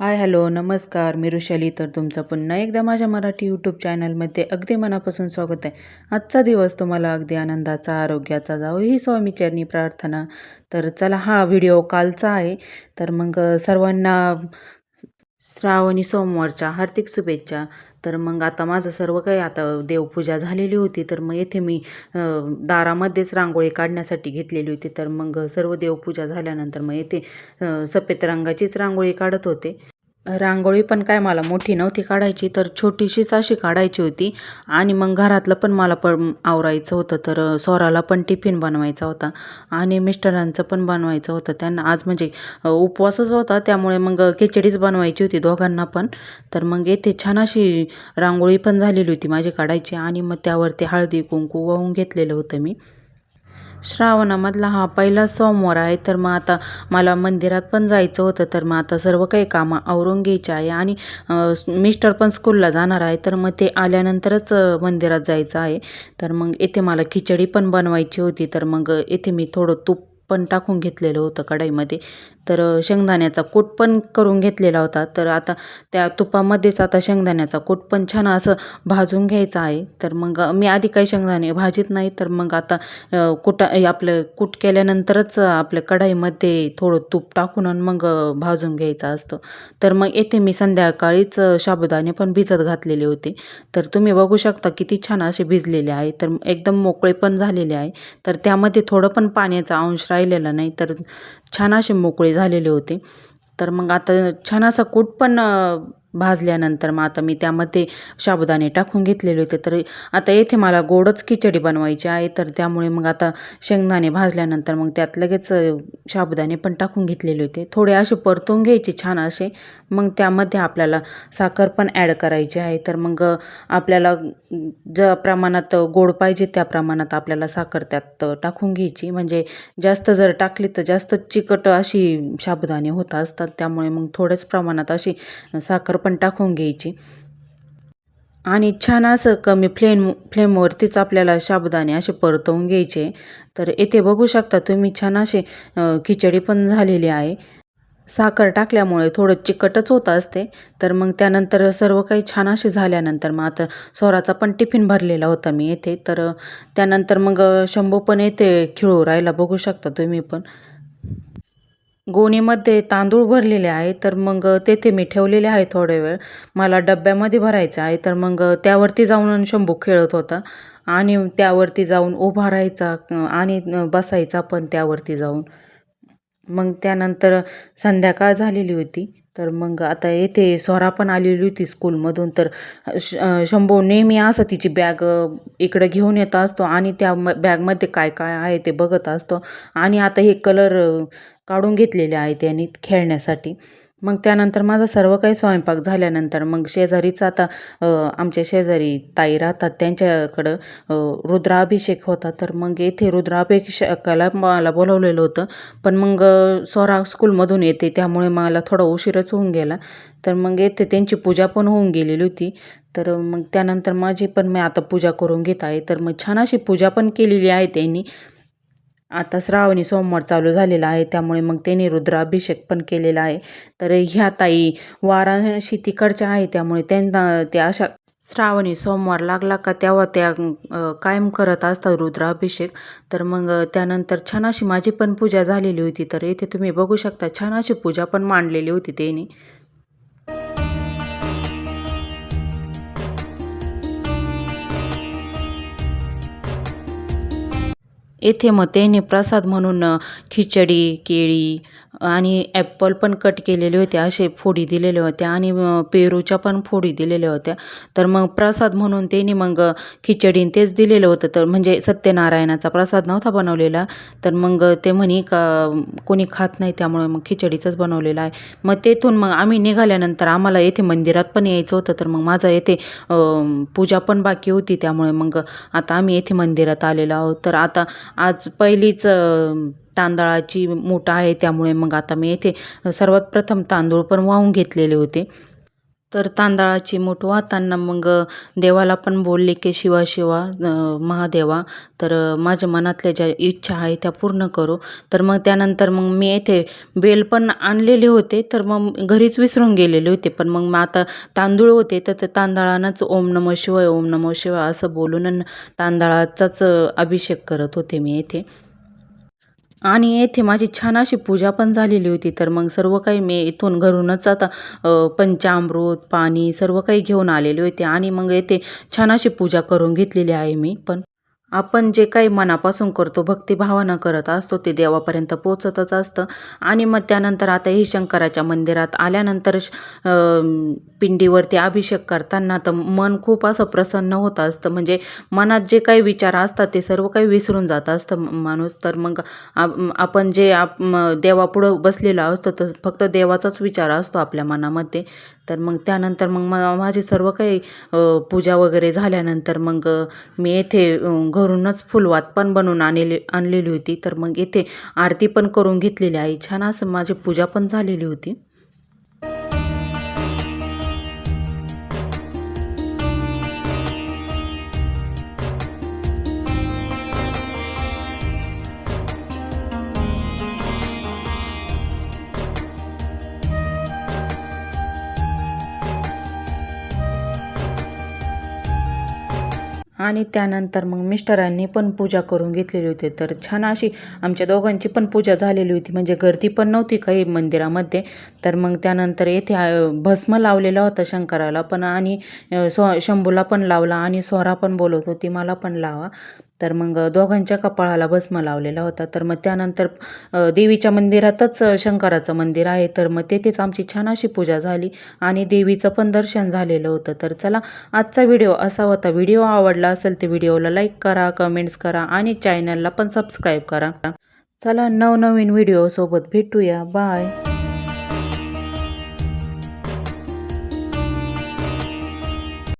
Hi hello नमस्कार. मी ऋषाली. तर तुमचं पुन्हा एकदा माझ्या मराठी यूट्यूब चॅनलमध्ये अगदी मनापासून स्वागत आहे. आजचा दिवस तुम्हाला अगदी आनंदाचा आरोग्याचा जावो ही स्वामीचरणी प्रार्थना. तर चला हा व्हिडिओ कालचा आहे. तर मग सर्वांना श्रावणी सोमवारच्या हार्दिक शुभेच्छा. तर मग आता माझं सर्व काही आता देवपूजा झालेली होती तर मग येथे मी दारामध्येच रांगोळी काढण्यासाठी घेतलेली होती. तर मग सर्व देवपूजा झाल्यानंतर मग येथे सफेद रंगाचीच रांगोळी काढत होते. रांगोळी पण काय मला मोठी नव्हती काढायची तर छोटीशीच अशी काढायची होती. आणि मग घरातलं पण मला पण आवरायचं होतं तर सोराला पण टिफिन बनवायचा होता आणि मिस्टरांचं पण बनवायचं होतं. त्यांना आज म्हणजे उपवासच होता त्यामुळे मग खिचडीच बनवायची होती दोघांना पण. तर मग येथे छान अशी रांगोळी पण झालेली होती माझी काढायची आणि मग त्यावरती हळदी कुंकू वाहून घेतलेलं होतं मी. श्रावणामधला हा पहिला सोमवार आहे. तर मग आता मला मंदिरात पण जायचं होतं. तर मग आता सर्व काही कामं आवरून घ्यायची आहे आणि मिस्टर पण स्कूलला जाणार आहे. तर मग ते आल्यानंतरच मंदिरात जायचं आहे. तर मग येथे मला खिचडी पण बनवायची होती. तर मग येथे मी थोडं तूप पण टाकून घेतलेलं होतं कढाईमध्ये. तर शेंगदाण्याचा कूट पण करून घेतलेला होता. तर आता त्या तुपामध्येच आता शेंगदाण्याचा कूट पण छान असं भाजून घ्यायचा आहे. तर मग मी आधी काही शेंगदाणे भाजीत नाही. तर मग आता कुटा आपलं कूट केल्यानंतरच आपल्या कढाईमध्ये थोडं तूप टाकून आणि मग भाजून घ्यायचं असतं. तर मग येथे मी संध्याकाळीच साबुदाणे पण भिजत घातलेले होते. तर तुम्ही बघू शकता किती छान असे भिजलेले आहे. तर एकदम मोकळे पण झालेले आहे. तर त्यामध्ये थोडं पण पाण्याचा अंश राहिलेला नाही. तर छान असे मोकळे झालेले होते. तर मग आता छान असा कूट पण भाजल्यानंतर मग आता मी त्यामध्ये साबुदाणे टाकून घेतलेले होते. तर आता येथे मला गोडच खिचडी बनवायची आहे. तर त्यामुळे मग आता शेंगदाणे भाजल्यानंतर मग त्यात लगेच अ, साबुदाणे पण टाकून घेतलेले होते. थोडे असे परतून घ्यायचे छान असे. मग त्यामध्ये आपल्याला साखर पण ॲड करायची आहे. तर मग आपल्याला ज्या प्रमाणात गोड पाहिजे त्या प्रमाणात आपल्याला साखर त्यात टाकून घ्यायची. म्हणजे जास्त जर टाकली तर जास्त चिकट अशी साबुदाणे होत असतात. त्यामुळे मग थोड्याच प्रमाणात अशी साखर पण टाकून घ्यायची. आणि छान असं कमी फ्लेम फ्लेमवरतीच आपल्याला साबुदाणे असे परतवून घ्यायचे. तर येथे बघू शकता तुम्ही छान असे खिचडी पण झालेली आहे. साखर टाकल्यामुळे थोडं चिकटच होत असते. तर मग त्यानंतर सर्व काही छान असे झाल्यानंतर मग आता स्वराचा पण टिफिन भरलेला होता मी येथे. तर त्यानंतर मग शंभू पण येते खिळू राहायला बघू शकता तुम्ही पण. गोणीमध्ये तांदूळ भरलेले आहे. तर मग तेथे मी ठेवलेले आहे थोडे वेळ. मला डब्यामध्ये भरायचं आहे. तर मग त्यावरती जाऊन शंभू खेळत होता. आणि त्यावरती जाऊन उभा राहायचा आणि बसायचा पण त्यावरती जाऊन. मग त्यानंतर संध्याकाळ झालेली होती. तर मग आता येथे सोरा पण आलेली होती स्कूलमधून. तर श शंभो शंभू नेहमी असं तिची बॅग इकडं घेऊन येत असतो आणि त्या म बॅगमध्ये काय काय आहे ते बघत असतो. आणि आता हे कलर काढून घेतलेले आहे त्यांनी खेळण्यासाठी. मग त्यानंतर माझा सर्व काही स्वयंपाक झाल्यानंतर मग शेजारीच आता आमच्या शेजारी ताई राहतात त्यांच्याकडं रुद्राभिषेक होता. तर मग येथे रुद्राभिषेकाला मला बोलवलेलं होतं. पण मग अ, स्कूलमधून येते त्यामुळे मला थोडा उशीरच होऊन गेला. तर मग येथे त्यांची पूजा पण होऊन गेलेली होती. तर मग त्यानंतर माझी पण मी आता पूजा करून घेत आहे. तर मग छान अशी पूजा पण केलेली आहे त्यांनी. आता श्रावणी सोमवार चालू झालेला आहे. त्यामुळे मग त्यांनी रुद्राभिषेक पण केलेला आहे. तर ह्या ताई वाराणसी तिकडच्या आहे. त्यामुळे त्यांना त्या अशा श्रावणी सोमवार लागला का तेव्हा त्या कायम करत असतात रुद्राभिषेक. तर मग त्यानंतर छान अशी माझी पण पूजा झालेली होती. तर इथे तुम्ही बघू शकता छान अशी पूजा पण मांडलेली होती त्यांनी. येथे मग त्याने प्रसाद म्हणून अ, खिचडी केळी आणि ॲपल पण कट केलेले होते असे फोडी दिलेल्या होत्या आणि पेरूच्या पण फोडी दिलेल्या होत्या. तर मग प्रसाद म्हणून त्यांनी मग खिचडीन खिचडी तेच दिलेलं होतं. तर म्हणजे सत्यनारायणाचा प्रसाद नव्हता बनवलेला. तर मग ते म्हणे का कोणी खात नाही त्यामुळे मग खिचडीचंच बनवलेलं आहे. मग तेथून मग आम्ही निघाल्यानंतर आम्हाला येथे मंदिरात पण यायचं होतं. तर मग माझा येथे पूजा पण बाकी होती. त्यामुळे मग आता आम्ही येथे मंदिरात आलेलो आहोत. तर आता आज पहिलीच तांदळाची मोठा आहे त्यामुळे मग आता मी येथे सर्वात प्रथम तांदूळ पण वाहून घेतलेले होते. तर तांदळाची मूठ वाहताना मग देवाला पण बोलले की शिवा शिवा महादेवा तर माझ्या मनातल्या ज्या इच्छा आहे त्या पूर्ण करू. तर मग त्यानंतर मग मी येथे बेल पण आणलेले होते तर मग घरीच विसरून गेलेले होते. पण मग मग आता तांदूळ होते तर ते तांदळानंच ओम नमः शिवाय ओम नमः शिवाय असं बोलून तांदळाचाच अभिषेक करत होते मी येथे आणि येथे माझी छान अशी पूजा पण झालेली होती. तर मग सर्व काही मी इथून घरूनच आता पंचामृत पाणी सर्व काही घेऊन आलेले होते. आणि मग येथे छान अशी पूजा करून घेतलेली आहे मी पण. आपण जे काही मनापासून करतो भक्तिभावानं करत असतो ते देवापर्यंत पोचतच असतं. आणि मग त्यानंतर आता ही शंकराच्या मंदिरात आल्यानंतर श- पिंडीवरती अभिषेक करताना तर मन खूप असं प्रसन्न होत असतं. म्हणजे मनात जे काही विचार असतात ते सर्व काही विसरून जात असतं माणूस. तर मग आप- आपण जे आप देवापुढं बसलेलो असतो तर फक्त देवाचाच विचार असतो आपल्या मनामध्ये. तर मग त्यानंतर मग मा- माझी सर्व काही पूजा वगैरे झाल्यानंतर मग मी येथे घरूनच फुलवात पण बनवून आणलेली आणलेली होती. तर मग येथे आरती पण करून घेतलेली आहे. छान असं माझी पूजा पण झालेली होती. आणि त्यानंतर मग मिस्टरांनी पण पूजा करून घेतलेली होती. तर छान अशी आमच्या दोघांची पण पूजा झालेली होती. म्हणजे गर्दी पण नव्हती काही मंदिरामध्ये. तर मग त्यानंतर येथे भस्म लावलेला होता शंकराला पण आणि स्व शंभूला पण लावला आणि स्वरा पण बोलत होती मला पण लावा. तर मग दोघांच्या कपाळाला भस्म लावलेला होता. तर मग त्यानंतर देवीच्या मंदिरातच शंकराचं मंदिर आहे. तर मग तेथेच आमची छान अशी पूजा झाली आणि देवीचं पण दर्शन झालेलं होतं. तर चला आजचा व्हिडिओ असा होता. व्हिडिओ आवडला असेल तर व्हिडिओला लाईक करा कमेंट्स करा आणि चॅनलला पण सबस्क्राईब करा. चला नवनवीन व्हिडिओसोबत भेटूया. बाय.